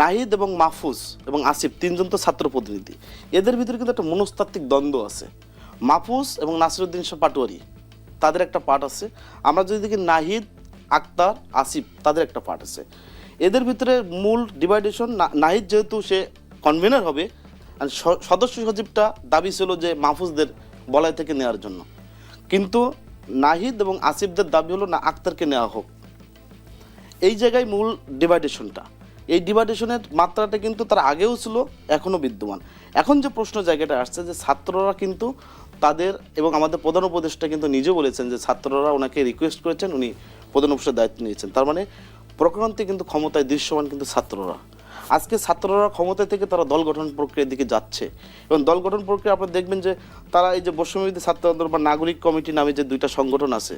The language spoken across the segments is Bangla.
নাহিদ এবং মাহফুজ এবং আসিফ, তিনজন তো ছাত্র প্রতিনিধি। এদের ভিতরে কিন্তু একটা মনস্তাত্ত্বিক দ্বন্দ্ব আছে। মাহফুজ এবং নাসিরুদ্দিন শাহ পাটোয়ারি, তাদের একটা পার্ট আছে। আমরা যদি দেখি নাহিদ, আক্তার, আসিফ, তাদের একটা পার্ট আছে। এদের ভিতরে মূল ডিভাইডেশন নাহিদ যেহেতু সে কনভেনার হবে সদস্য সচিবটা দাবি ছিল যে মাহফুজদের বলয় থেকে নেওয়ার জন্য। কিন্তু নাহিদ এবং আসিফদের দাবি হলো না, আক্তারকে নেওয়া হোক। এই জায়গায় মূল ডিভাইডেশনটা এই ডিভাইডেশনের মাত্রাটা কিন্তু তার আগেও ছিল এখনও বিদ্যমান। এখন যে প্রশ্ন জায়গাটা আসছে যে ছাত্ররা কিন্তু তাদের এবং আমাদের প্রধান উপদেষ্টা কিন্তু নিজে বলেছেন যে ছাত্ররা ওনাকে রিকোয়েস্ট করেছেন, উনি প্রধান উপদেষ্টার দায়িত্ব নিয়েছেন। তার মানে প্রক্রান্তে কিন্তু ক্ষমতায় দৃশ্যমান কিন্তু ছাত্ররা। আজকে ছাত্ররা ক্ষমতা থেকে তারা দল গঠন প্রক্রিয়ার দিকে যাচ্ছে। এবং দল গঠন প্রক্রিয়া আপনারা দেখবেন যে তারা এই যে বৈষম্যবিধি ছাত্র আন্দোলন বা নাগরিক কমিটি নামে যে দুইটা সংগঠন আছে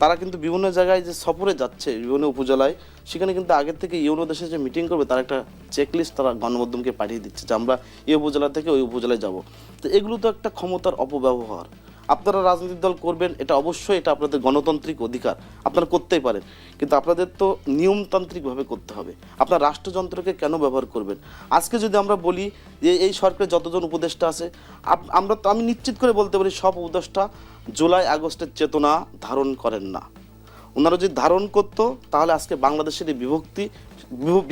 তারা কিন্তু বিভিন্ন জায়গায় যে সফরে যাচ্ছে, বিভিন্ন উপজেলায়, সেখানে কিন্তু আগের থেকে ইউনো দেশে যে মিটিং করবে, তার একটা চেকলিস্ট তারা গণমাধ্যমকে পাঠিয়ে দিচ্ছে যে আমরা এই উপজেলা থেকে ওই উপজেলায় যাব। তো এগুলো তো একটা ক্ষমতার অপব্যবহার। আপনারা রাজনৈতিক দল করবেন, এটা অবশ্যই এটা আপনাদের গণতান্ত্রিক অধিকার। আপনারা করতেই পারেন। কিন্তু আপনাদের তো নিয়মতান্ত্রিকভাবে করতে হবে। আপনার রাষ্ট্রযন্ত্রকে কেন ব্যবহার করবেন? আজকে যদি আমরা বলি যে এই সরকারের যতজন উপদেষ্টা আছে আমরা তো আমি নিশ্চিত করে বলতে পারি সব উপদেষ্টা জুলাই আগস্টের চেতনা ধারণ করেন না। ওনারা যদি ধারণ করতো, তাহলে আজকে বাংলাদেশের এই বিভক্তি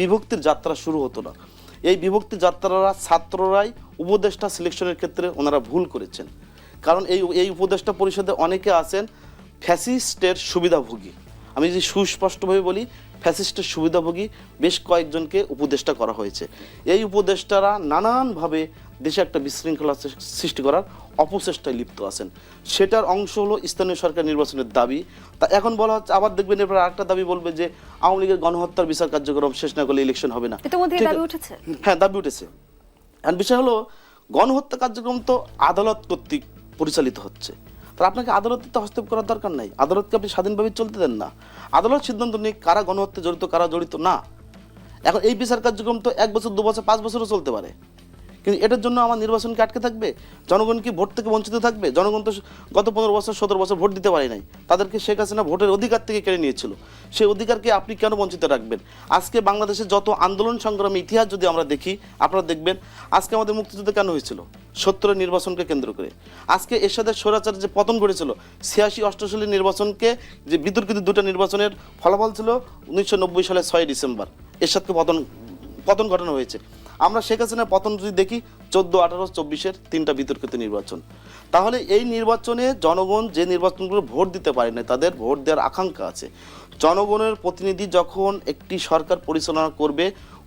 বিভক্তির যাত্রা শুরু হতো না। এই বিভক্তি যাত্রারা ছাত্ররাই উপদেষ্টা সিলেকশনের ক্ষেত্রে ওনারা ভুল করেছেন। কারণ এই এই উপদেষ্টা পরিষদে অনেকে আছেন ফ্যাসিস্টের সুবিধাভোগী। আমি যদি সুস্পষ্টভাবে বলি ফ্যাসিস্টের সুবিধাভোগী বেশ কয়েকজনকে উপদেষ্টা করা হয়েছে। এই উপদেষ্টারা নানানভাবে দেশে একটা বিশৃঙ্খলা সৃষ্টি করার অপচেষ্টায় লিপ্ত আছেন। সেটার অংশ হলো স্থানীয় সরকার নির্বাচনের দাবি। তা এখন বলা হচ্ছে আবার দেখবেন এরপর আরেকটা দাবি বলবে যে আওয়ামী লীগের গণহত্যার বিচার কার্যক্রম শেষ না করলে ইলেকশন হবে না। হ্যাঁ দাবি উঠেছে। আর বিষয় হলো গণহত্যা কার্যক্রম তো আদালত কর্তৃক পরিচালিত হচ্ছে। তার আপনাকে আদালতে তো হস্তক্ষেপ করার দরকার নাই। আদালতকে আপনি স্বাধীনভাবে চলতে দেন না। আদালত সিদ্ধান্ত নিয়ে কারা গণহত্যা জড়িত, কারা জড়িত না। এখন এই বিচার কার্যক্রম তো এক বছর, দু বছর, পাঁচ বছরও চলতে পারে। কিন্তু এটার জন্য আমার নির্বাচনকে আটকে থাকবে? জনগণ কি ভোট থেকে বঞ্চিত থাকবে? জনগণ তো গত পনেরো বছর, সতেরো বছর ভোট দিতে পারে নাই। তাদেরকে শেখ হাসিনা ভোটের অধিকার থেকে কেড়ে নিয়েছিল। সেই অধিকারকে আপনি কেন বঞ্চিত রাখবেন? আজকে বাংলাদেশের যত আন্দোলন সংগ্রামী ইতিহাস যদি আমরা দেখি, আপনারা দেখবেন, আজকে আমাদের মুক্তিযুদ্ধ কেন হয়েছিল? সত্তরের নির্বাচনকে কেন্দ্র করে। আজকে এরশাদের স্বৈরাচার যে পতন ঘটেছিল, ছিয়াশি অষ্টশালী নির্বাচনকে যে বিতর্কিত দুটো নির্বাচনের ফলাফল ছিল, উনিশশো সালের ছয় ডিসেম্বর, এরশাদকে পতন পতন ঘটানো হয়েছে। আমরা শেখ হাসিনার পতন যদি দেখি চোদ্দ আঠারো চব্বিশের তিনটা বিতর্কিত নির্বাচন। তাহলে এই নির্বাচনে জনগণ যে নির্বাচনগুলো ভোট দিতে পারে না তাদের ভোট দেওয়ার আকাঙ্ক্ষা আছে। জনগণের প্রতিনিধি যখন একটি সরকার পরিচালনা করবে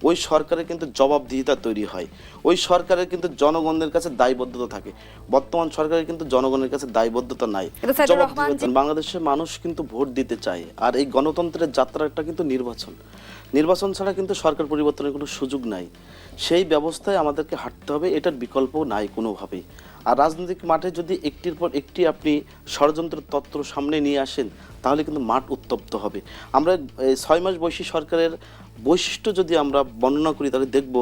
ওই সরকারের কিন্তু জবাবদিহিতা তৈরি হয়। ওই সরকারের কিন্তু জনগণের কাছে দায়বদ্ধতা থাকে। বর্তমান সরকারের কিন্তু জনগণের কাছে দায়বদ্ধতা নাই। বাংলাদেশের মানুষ কিন্তু ভোট দিতে চায়। আর এই গণতন্ত্রের যাত্রাটা কিন্তু নির্বাচন। নির্বাচন ছাড়া কিন্তু সরকার পরিবর্তনের কোনো সুযোগ নাই। সেই ব্যবস্থায় আমাদেরকে হাঁটতে হবে, এটার বিকল্প নাই কোনোভাবেই। আর রাজনৈতিক মাঠে যদি একটির পর একটি আপনি ষড়যন্ত্র তত্ত্ব সামনে নিয়ে আসেন, তাহলে কিন্তু মাঠ উত্তপ্ত হবে। আমরা ছয় মাস বয়সী সরকারের বৈশিষ্ট্য যদি আমরা বর্ণনা করি, তাহলে দেখব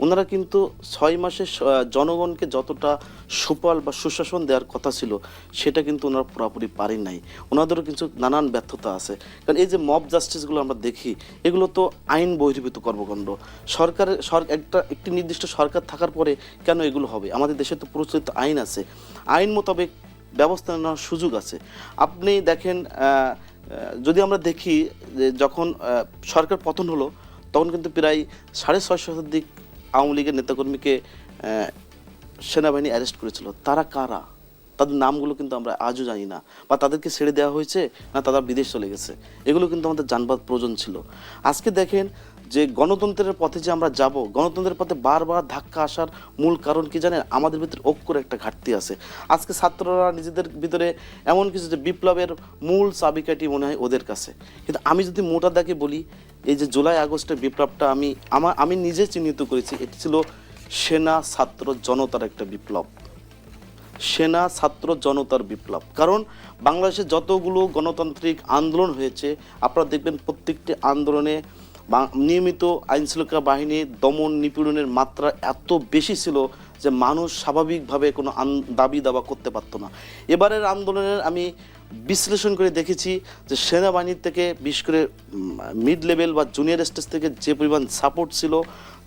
ওনারা কিন্তু ছয় মাসে জনগণকে যতটা সুফল বা সুশাসন দেওয়ার কথা ছিল, সেটা কিন্তু ওনারা পুরোপুরি পারেন নাই। ওনাদেরও কিছু নানান ব্যর্থতা আছে। কারণ এই যে মব জাস্টিসগুলো আমরা দেখি, এগুলো তো আইন বহির্ভূত কর্মকাণ্ড। সরকারের সর- একটা, একটি নির্দিষ্ট সরকার থাকার পরে কেন এগুলো হবে? আমাদের দেশে তো প্রচলিত আইন আছে। আইন মোতাবেক ব্যবস্থা নেওয়ার সুযোগ আছে। আপনি দেখেন যদি আমরা দেখি যে যখন সরকার পতন হলো, তখন কিন্তু প্রায় সাড়ে ছয় শতাধিক আওয়ামী লীগের নেতাকর্মীকে সেনাবাহিনী অ্যারেস্ট করেছিল। তারা কারা? তাদের নামগুলো কিন্তু আমরা আজও জানি না। বা তাদেরকে ছেড়ে দেওয়া হয়েছে না তারা বিদেশ চলে গেছে। এগুলো কিন্তু আমাদের জানবার প্রয়োজন ছিল। আজকে দেখেন যে গণতন্ত্রের পথে যে আমরা যাব, গণতন্ত্রের পথে বারবার ধাক্কা আসার মূল কারণ কি জানেন? আমাদের ভিতরে ঐক্যর একটা ঘাটতি আছে। আজকে ছাত্ররা নিজেদের ভিতরে এমন কিছু যে বিপ্লবের মূল চাবিকাঠি মনে হয় ওদের কাছে। কিন্তু আমি যদি মোটা দাগে বলি, এই যে জুলাই আগস্টের বিপ্লবটা আমি আমার আমি নিজে চিহ্নিত করেছি, এটি ছিল সেনা ছাত্র জনতার একটা বিপ্লব। সেনা ছাত্র জনতার বিপ্লব। কারণ বাংলাদেশে যতগুলো গণতান্ত্রিক আন্দোলন হয়েছে, আপনারা দেখবেন প্রত্যেকটি আন্দোলনে নিয়মিত আইনশৃঙ্খলা বাহিনীর দমন নিপীড়নের মাত্রা এত বেশি ছিল যে মানুষ স্বাভাবিকভাবে কোনো দাবি দাবা করতে পারতো না। এবারের আন্দোলনের আমি বিশ্লেষণ করে দেখেছি যে সেনাবাহিনীর থেকে বিশেষ করে মিড লেভেল বা জুনিয়র স্টেজ থেকে যে পরিমাণ সাপোর্ট ছিল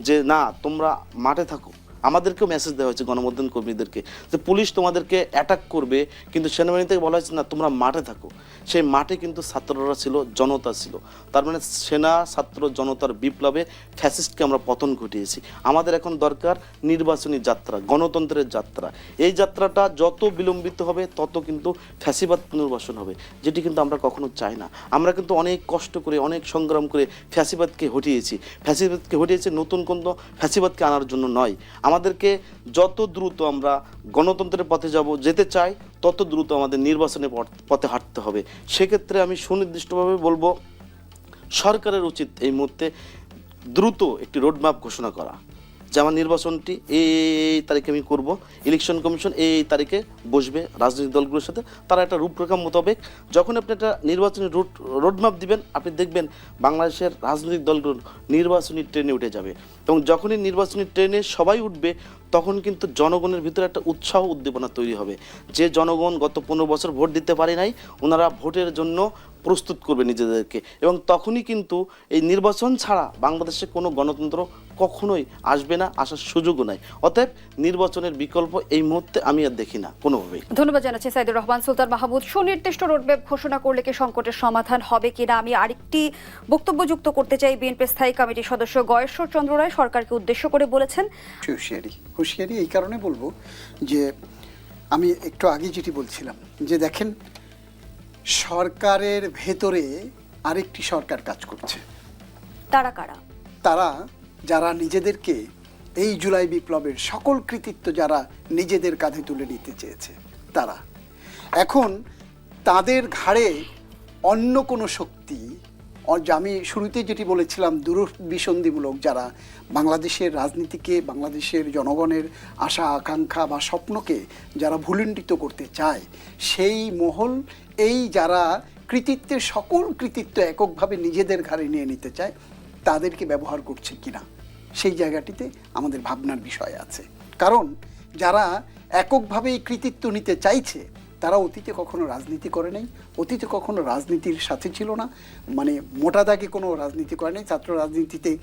যে না, তোমরা মাঠে থাকো। আমাদেরকেও মেসেজ দেওয়া হয়েছে গণমাধ্যম কর্মীদেরকে যে পুলিশ তোমাদেরকে অ্যাটাক করবে, কিন্তু সেনাবাহিনী থেকে বলা হয়েছে না, তোমরা মাঠে থাকো। সেই মাঠে কিন্তু ছাত্ররা ছিল, জনতা ছিল। তার মানে সেনা, ছাত্র, জনতার বিপ্লবে ফ্যাসিস্টকে আমরা পতন ঘটিয়েছি। আমাদের এখন দরকার নির্বাচনী যাত্রা, গণতন্ত্রের যাত্রা। এই যাত্রাটা যত বিলম্বিত হবে, তত কিন্তু ফ্যাসিবাদ পুনর্বাসন হবে, যেটি কিন্তু আমরা কখনো চাই না। আমরা কিন্তু অনেক কষ্ট করে, অনেক সংগ্রাম করে ফ্যাসিবাদকে হটিয়েছি। ফ্যাসিবাদকে হটিয়েছি নতুন কোনো ফ্যাসিবাদকে আনার জন্য নয়। আমাদেরকে যত দ্রুত আমরা গণতন্ত্রের পথে যাব, যেতে চাই, তত দ্রুত আমাদের নির্বাচনের পথ- হাঁটতে হবে। সেক্ষেত্রে আমি সুনির্দিষ্টভাবে বলব, সরকারের উচিত এই মুহূর্তে দ্রুত একটি রোডম্যাপ ঘোষণা করা। যে আমার নির্বাচনটি এই তারিখে আমি করব। ইলেকশন কমিশন এই তারিখে বসবে রাজনৈতিক দলগুলোর সাথে। তারা একটা রূপরেখা মোতাবেক যখন আপনি একটা নির্বাচনী রুট রোডম্যাপ দিবেন, আপনি দেখবেন বাংলাদেশের রাজনৈতিক দলগুলো নির্বাচনী ট্রেনে উঠে যাবে। এবং যখনই নির্বাচনী ট্রেনে সবাই উঠবে তখন কিন্তু জনগণের ভিতরে একটা উৎসাহ উদ্দীপনা তৈরি হবে। যে জনগণ গত পনেরো বছর ভোট দিতে পারে নাই ওনারা ভোটের জন্য প্রস্তুত করবে নিজেদেরকে। এবং তখনই কিন্তু এই নির্বাচন ছাড়া বাংলাদেশে কোনো গণতন্ত্র কখনোই আসবে না আসার সুযোগও নাই। অতএব নির্বাচনের বিকল্প এই মুহূর্তে আমি আর দেখি না কোনোভাবেই। ধন্যবাদ জানাচ্ছি সাইদুর রহমান সুলতান মাহমুদ। সুনির্দিষ্ট রোডম্যাপ ঘোষণা করলে কি সংকটের সমাধান হবে কিনা আমি আরেকটি বক্তব্য যুক্ত করতে চাই। বিএনপি স্থায়ী কমিটির সদস্য গয়েশ্বর চন্দ্র রায় সরকারকে উদ্দেশ্য করে বলেছেন। হুঁশিয়ারি এই কারণে বলব যে আমি একটু আগে যেটি বলছিলাম যে দেখেন সরকারের ভেতরে আরেকটি সরকার কাজ করছে। তারা কারা? তারা যারা নিজেদেরকে এই জুলাই বিপ্লবের সকল কৃতিত্ব যারা নিজেদের কাঁধে তুলে নিতে চেয়েছে তারা। এখন তাদের ঘাড়ে অন্য কোনো শক্তি আমি শুরুতে যেটি বলেছিলাম, দূরভিসন্ধিমূলক যারা বাংলাদেশের রাজনীতিকে, বাংলাদেশের জনগণের আশা, আকাঙ্ক্ষা বা স্বপ্নকে যারা ভুলুণ্ঠিত করতে চায়, সেই মহল এই যারা কৃতিত্বের, সকল কৃতিত্ব এককভাবে নিজেদের ঘাড়ে নিয়ে নিতে চায়, তাদেরকে ব্যবহার করছে কিনা, সেই জায়গাটিতে আমাদের ভাবনার বিষয় আছে। কারণ যারা এককভাবে এই কৃতিত্ব নিতে চাইছে তারা অতীতে কখনো রাজনীতি করে নাই। অতীতে কখনো রাজনীতির সাথে ছিল না। মানে মোটা দাগে কোনো রাজনীতি করে নাই। ছাত্র রাজনীতিতে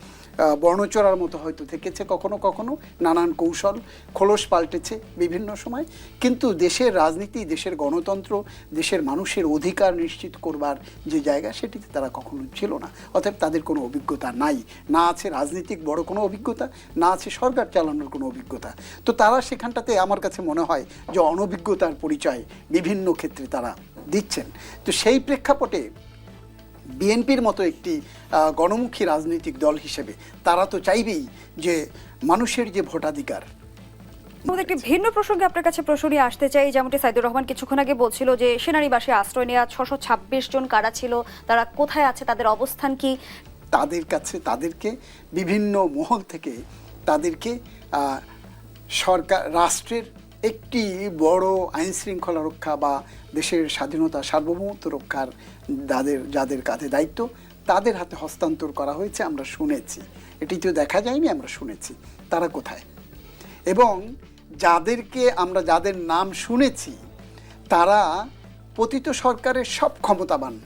বর্ণচরার মতো হয়তো থেকেছে কখনো কখনো। নানান কৌশল খোলস পাল্টেছে বিভিন্ন সময়। কিন্তু দেশের রাজনীতি, দেশের গণতন্ত্র, দেশের মানুষের অধিকার নিশ্চিত করবার যে জায়গা, সেটিতে তারা কখনো ছিল না। অতএব তাদের কোনো অভিজ্ঞতা নাই। না আছে রাজনীতিক বড় কোনো অভিজ্ঞতা, না আছে সরকার চালানোর কোনো অভিজ্ঞতা। তো তারা সেখানটাতে আমার কাছে মনে হয় যে অনভিজ্ঞতার পরিচয় বিভিন্ন ক্ষেত্রে তারা দিচ্ছেন। তো সেই প্রেক্ষাপটে বিএনপির মতো একটি গণমুখী রাজনৈতিক দল হিসেবে তারা তো চাইবেই যে মানুষের যে ভোটাধিকার আমাদের একটি ভিন্ন প্রসঙ্গে আপনার কাছে প্রশ্ন নিয়ে আসতে চাই যেমনটি সাইদুর রহমান কিছুক্ষণ আগে বলছিল যে সেনানিবাসে আশ্রয় নেওয়া ছশো ছাব্বিশ জন কারা ছিল তারা কোথায় আছে তাদের অবস্থান কি? তাদের কাছে তাদেরকে বিভিন্ন মহল থেকে তাদেরকে সরকার রাষ্ট্রের একটি বড় আইন শৃঙ্খলা রক্ষা বা দেশের স্বাধীনতা সার্বভৌমত্ব রক্ষার যাদের যাদের কাঁধে দায়িত্ব, তাদের হাতে হস্তান্তর করা হয়েছে, আমরা শুনেছি। এটি তো দেখা যায়নি, আমরা শুনেছি। তারা কোথায়? এবং যাদেরকে আমরা, যাদের নাম শুনেছি, তারা পতিত সরকারের সব ক্ষমতাবান।